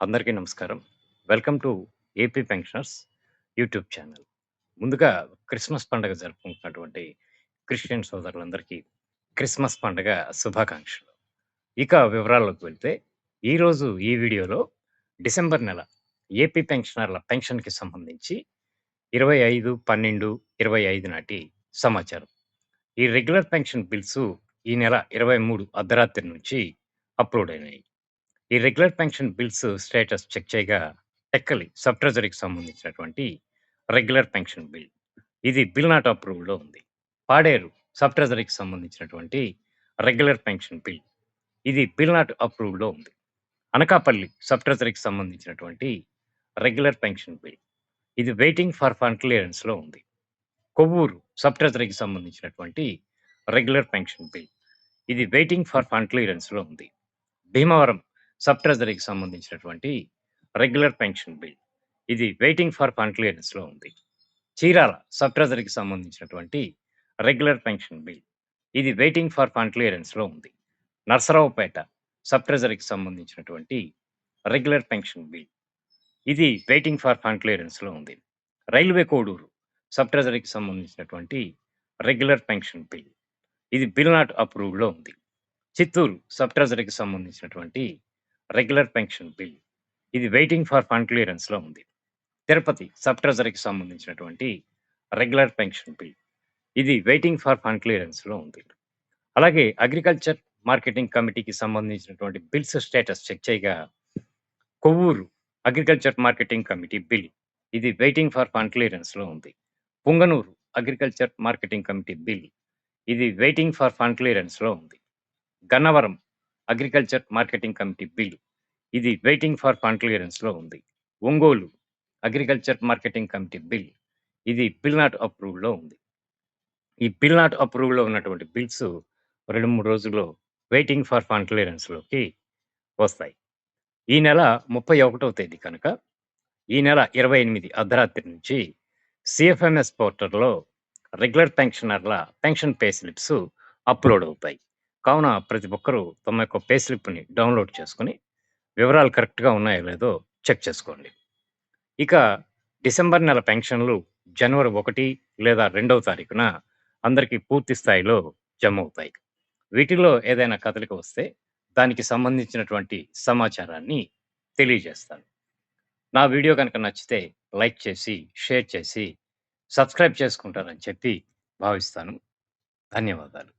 అందరికీ నమస్కారం. Welcome to AP pensioners YouTube channel. ముందుగా క్రిస్మస్ పండుగ జరుపుకుంటున్నటువంటి క్రిస్టియన్ సోదరులందరికీ క్రిస్మస్ పండుగ శుభాకాంక్షలు. ఇక వివరాల్లోకి వెళ్తే ఈరోజు ఈ వీడియోలో డిసెంబర్ నెల ఏపీ పెన్షనర్ల పెన్షన్‌కి సంబంధించి 25/12/25 నాటి సమాచారం. ఈ రెగ్యులర్ పెన్షన్ బిల్స్ ఈ నెల 23 అర్ధరాత్రి నుంచి అప్‌లోడ్ అయినాయి. ఈ regular pension bills status check చేయగా టెక్కలి సబ్ ట్రెజరీకి సంబంధించినటువంటి రెగ్యులర్ పెన్షన్ బిల్. ఇది బిల్ నాట్ అప్రూవ్లో ఉంది. పాడేరు సబ్ ట్రెజరీకి సంబంధించినటువంటి రెగ్యులర్ పెన్షన్ బిల్. ఇది బిల్ నాట్ అప్రూవ్లో ఉంది. అనకాపల్లి సబ్ ట్రెజరీకి సంబంధించినటువంటి రెగ్యులర్ పెన్షన్ బిల్. ఇది వెయిటింగ్ ఫర్ ఫండ్ క్లియరెన్స్‌లో ఉంది. కొవ్వూరు సబ్ ట్రెజరీకి సంబంధించినటువంటి రెగ్యులర్ పెన్షన్ బిల్. ఇది వెయిటింగ్ ఫర్ ఫండ్ క్లియరెన్స్‌లో ఉంది. భీమవరం సబ్ ట్రెజరీకి సంబంధించినటువంటి రెగ్యులర్ పెన్షన్ బిల్. ఇది వెయిటింగ్ ఫర్ ఫండ్ క్లియరెన్స్‌లో ఉంది. చీరాల సబ్ ట్రెజరీకి సంబంధించినటువంటి రెగ్యులర్ పెన్షన్ బిల్. ఇది వెయిటింగ్ ఫర్ ఫండ్ క్లియరెన్స్‌లో ఉంది. నర్సరావుపేట సబ్ ట్రెజరీకి సంబంధించినటువంటి రెగ్యులర్ పెన్షన్ బిల్. ఇది వెయిటింగ్ ఫర్ ఫండ్ క్లియరెన్స్‌లో ఉంది. రైల్వే కోడూరు సబ్ ట్రెజరీకి సంబంధించినటువంటి రెగ్యులర్ పెన్షన్ బిల్. ఇది బిల్ నాట్ అప్రూవ్లో ఉంది. చిత్తూరు సబ్ ట్రెజరీకి సంబంధించినటువంటి రెగ్యులర్ పెన్షన్ బిల్. ఇది వెయిటింగ్ ఫర్ ఫండ్ క్లియరెన్స్‌లో ఉంది. తిరుపతి సబ్ ట్రెజరీకి సంబంధించినటువంటి రెగ్యులర్ పెన్షన్ బిల్. ఇది వెయిటింగ్ ఫర్ ఫండ్ క్లియరెన్స్‌లో ఉంది. అలాగే అగ్రికల్చర్ మార్కెటింగ్ కమిటీకి సంబంధించినటువంటి బిల్స్ స్టేటస్ చెక్ చేయగా Kovvur agriculture marketing committee bill. ఇది వెయిటింగ్ ఫర్ ఫండ్ క్లియరెన్స్‌లో ఉంది. Punganur agriculture marketing committee bill. ఇది వెయిటింగ్ ఫర్ ఫండ్ క్లియరెన్స్‌లో ఉంది. Gannavaram agriculture marketing committee bill ఇది వెయిటింగ్ ఫర్ ఫండ్ క్లియరెన్స్‌లో ఉంది. Ongole agriculture marketing committee bill. ఇది బిల్ నాట్ అప్రూవ్లో ఉంది. ఈ బిల్ నాట్ అప్రూవ్లో ఉన్నటువంటి బిల్స్ 2, 3 రోజుల్లో వెయిటింగ్ ఫర్ ఫండ్ క్లియరెన్స్‌లోకి వస్తాయి. ఈ నెల 31వ తేదీ కనుక ఈ నెల 28 అర్ధరాత్రి నుంచి సిఎఫ్ఎంఎస్ పోర్టల్‌లో రెగ్యులర్ పెన్షనర్ల పెన్షన్ పే స్లిప్స్ అప్‌లోడ్ అవుతాయి. కావున ప్రతి ఒక్కరూ తమ యొక్క పే స్లిప్‌ని డౌన్‌లోడ్ చేసుకొని వివరాలు కరెక్ట్‌గా ఉన్నాయో లేదో చెక్ చేసుకోండి. ఇక డిసెంబర్ నెల పెన్షన్‌లు జనవరి ఒకటి లేదా రెండవ తారీఖున అందరికీ పూర్తి స్థాయిలో జమ అవుతాయి వీటిలో ఏదైనా కదలిక వస్తే దానికి సంబంధించినటువంటి సమాచారాన్ని తెలియజేస్తాను. నా వీడియో కనుక నచ్చితే లైక్ చేసి, షేర్ చేసి, సబ్స్క్రైబ్ చేసుకుంటారని చెప్పి భావిస్తాను. ధన్యవాదాలు.